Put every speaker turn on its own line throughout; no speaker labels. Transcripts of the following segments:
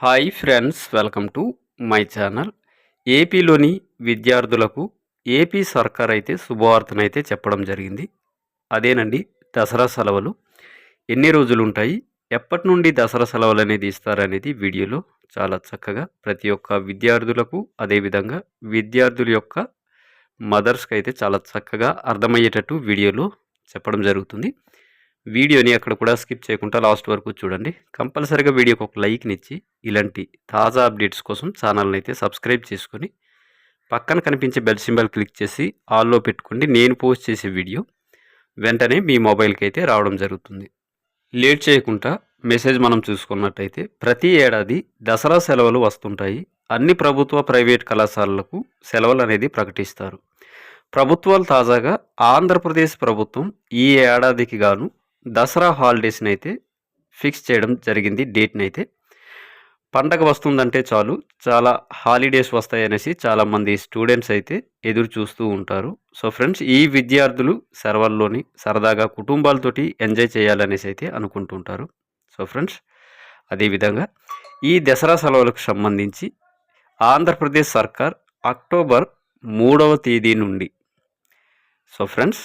Hi friends welcome to my channel. ఏపీలోని విద్యార్థులకు AP సర్కార్ అయితే శుభవార్తనైతే చెప్పడం జరిగింది. అదేనండి దసరా సెలవులు. ఎన్ని రోజులు ఉంటాయి ఎప్పటి నుండి దసరా సెలవులు అనేది ఇస్తారనేది వీడియోలో చాలా చక్కగా ప్రతి ఒక్క విద్యార్థులకు అదేవిధంగా విద్యార్థుల యొక్క మదర్స్కి అయితే చాలా చక్కగా అర్థమయ్యేటట్టు వీడియోలో చెప్పడం జరుగుతుంది. వీడియోని అక్కడ కూడా స్కిప్ చేయకుండా లాస్ట్ వరకు చూడండి. కంపల్సరీగా వీడియోకి ఒక లైక్ని ఇచ్చి ఇలాంటి తాజా అప్డేట్స్ కోసం ఛానల్ని అయితే సబ్స్క్రైబ్ చేసుకొని పక్కన కనిపించే బెల్ సింబల్ క్లిక్ చేసి ఆల్లో పెట్టుకోండి. నేను పోస్ట్ చేసే వీడియో వెంటనే మీ మొబైల్కి అయితే రావడం జరుగుతుంది. లేట్ చేయకుండా మెసేజ్ మనం చూసుకున్నట్టయితే ప్రతి ఏడాది దసరా సెలవులు వస్తుంటాయి. అన్ని ప్రభుత్వ ప్రైవేట్ కళాశాలలకు సెలవులు అనేది ప్రకటిస్తారు. ప్రభుత్వాలు తాజాగా ఆంధ్రప్రదేశ్ ప్రభుత్వం ఈ ఏడాదికి గాను దసరా హాలిడేస్ని అయితే ఫిక్స్ చేయడం జరిగింది డేట్ని అయితే పండగ వస్తుందంటే చాలు చాలా హాలిడేస్ వస్తాయనేసి చాలామంది స్టూడెంట్స్ అయితే ఎదురు చూస్తూ ఉంటారు. సో ఫ్రెండ్స్ ఈ విద్యార్థులు సెలవుల్లోని సరదాగా కుటుంబాలతోటి ఎంజాయ్ చేయాలనేసి అయితే అనుకుంటుంటారు సో ఫ్రెండ్స్ అదేవిధంగా ఈ దసరా సెలవులకు సంబంధించి ఆంధ్రప్రదేశ్ సర్కార్ అక్టోబర్ మూడవ తేదీ నుండి. సో ఫ్రెండ్స్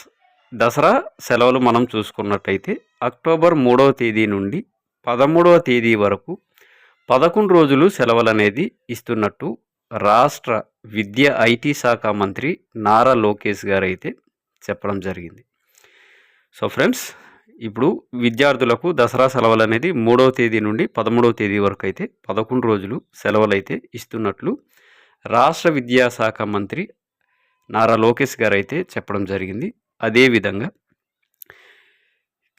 దసరా సెలవులు మనం చూసుకున్నట్టయితే అక్టోబర్ మూడవ తేదీ నుండి పదమూడవ తేదీ వరకు పదకొండు రోజులు సెలవులు అనేది ఇస్తున్నట్టు రాష్ట్ర విద్య ఐటీ శాఖ మంత్రి నారా లోకేష్ గారు అయితే చెప్పడం జరిగింది. సో ఫ్రెండ్స్ ఇప్పుడు విద్యార్థులకు దసరా సెలవులు అనేది మూడవ తేదీ నుండి పదమూడవ తేదీ వరకు అయితే పదకొండు రోజులు సెలవులు అయితే ఇస్తున్నట్లు రాష్ట్ర విద్యాశాఖ మంత్రి నారా లోకేష్ గారు అయితే చెప్పడం జరిగింది. అదేవిధంగా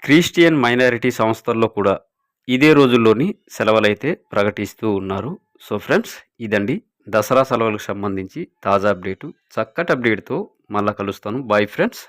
క్రిస్టియన్ మైనారిటీ సంస్థల్లో కూడా ఇదే రోజుల్లోని సెలవులైతే ప్రకటిస్తూ ఉన్నారు. సో ఫ్రెండ్స్ ఇదండి. దసరా సెలవులకు సంబంధించి తాజా అప్డేటు. చక్కటి అప్డేట్తో మళ్ళీ కలుస్తాను. Bye friends.